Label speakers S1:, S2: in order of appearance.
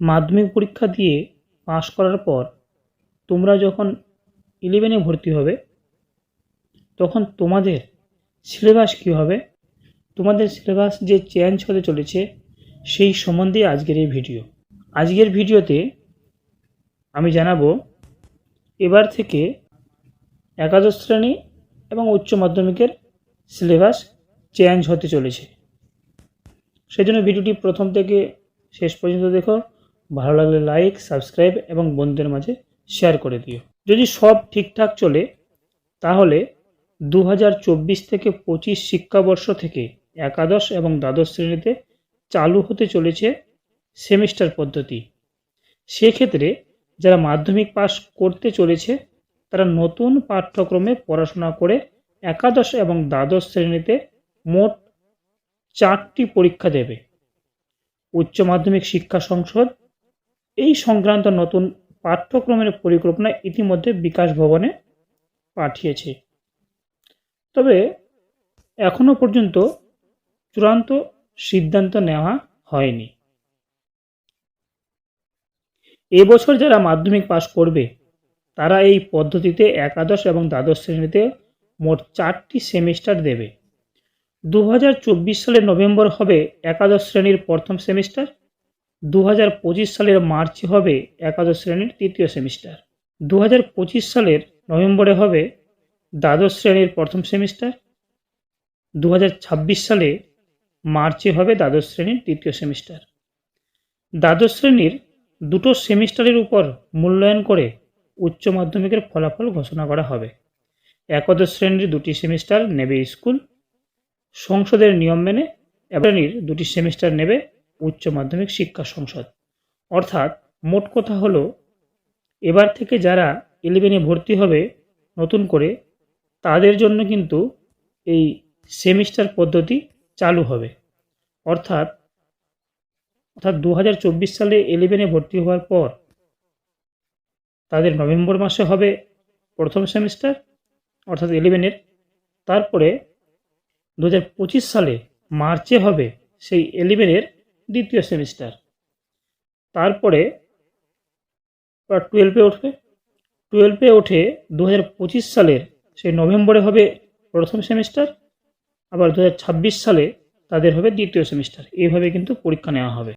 S1: মাধ্যমিক পরীক্ষা দিয়ে পাশ করার পর তোমরা যখন ইলেভেনে ভর্তি হবে, তখন তোমাদের সিলেবাস কী হবে? তোমাদের সিলেবাস যে চেঞ্জ হতে চলেছে, সেই সম্বন্ধে আজকের এই ভিডিও আজকের ভিডিওতে আমি জানাব, এবার থেকে একাদশ শ্রেণি এবং উচ্চ মাধ্যমিকের সিলেবাস চেঞ্জ হতে চলেছে। সেই জন্য ভিডিওটি প্রথম থেকে শেষ পর্যন্ত দেখো। ভালো লাগলে লাইক সাবস্ক্রাইব এবং বন্ধুদের মাঝে শেয়ার করে দিও। যদি সব ঠিকঠাক চলে, তাহলে দু হাজার চব্বিশ থেকে পঁচিশ শিক্ষাবর্ষ থেকে একাদশ এবং দ্বাদশ শ্রেণীতে চালু হতে চলেছে সেমিস্টার পদ্ধতি। সেক্ষেত্রে যারা মাধ্যমিক পাস করতে চলেছে, তারা নতুন পাঠ্যক্রমে পড়াশোনা করে একাদশ এবং দ্বাদশ শ্রেণীতে মোট চারটি পরীক্ষা দেবে। উচ্চ মাধ্যমিক শিক্ষা সংসদ এই সংক্রান্ত নতুন পাঠ্যক্রমের পরিকল্পনা ইতিমধ্যে বিকাশ ভবনে পাঠিয়েছে। তবে এখনও পর্যন্ত চূড়ান্ত সিদ্ধান্ত নেওয়া হয়নি। এবছর যারা মাধ্যমিক পাশ করবে, তারা এই পদ্ধতিতে একাদশ এবং দ্বাদশ শ্রেণীতে মোট চারটি সেমিস্টার দেবে। দু সালের নভেম্বর হবে একাদশ শ্রেণির প্রথম সেমিস্টার। দু হাজার পঁচিশ সালের মার্চে হবে একাদশ শ্রেণির তৃতীয় সেমিস্টার। দু হাজার পঁচিশ সালের নভেম্বরে হবে দ্বাদশ শ্রেণির প্রথম সেমিস্টার। দু হাজার ছাব্বিশ সালে মার্চে হবে দ্বাদশ শ্রেণির তৃতীয় সেমিস্টার। দ্বাদশ শ্রেণির দুটো সেমিস্টারের উপর মূল্যায়ন করে উচ্চ মাধ্যমিকের ফলাফল ঘোষণা করা হবে। একাদশ শ্রেণির দুটি সেমিস্টার নেবে স্কুল। সংসদের নিয়ম মেনে শ্রেণির দুটি সেমিস্টার নেবে উচ্চ মাধ্যমিক শিক্ষা সংসদ। অর্থাৎ মোট কথা হলো, এবার থেকে যারা ইলেভেনে ভর্তি হবে নতুন করে, তাদের জন্য কিন্তু এই সেমিস্টার পদ্ধতি চালু হবে। অর্থাৎ অর্থাৎ দু হাজার চব্বিশ সালে ইলেভেনে ভর্তি হওয়ার পর তাদের নভেম্বর মাসে হবে প্রথম সেমিস্টার অর্থাৎ ইলেভেনের তারপরে দু হাজার পঁচিশ সালে মার্চে হবে সেই ইলেভেনের দ্বিতীয় সেমিস্টার। তারপরে টুয়েলভে উঠবে। টুয়েলভে উঠে দু হাজার পঁচিশ সালের, সেই নভেম্বরে হবে প্রথম সেমিস্টার, আবার দু হাজার ছাব্বিশ সালে তাদের হবে দ্বিতীয় সেমিস্টার। এইভাবে কিন্তু পরীক্ষা নেওয়া হবে।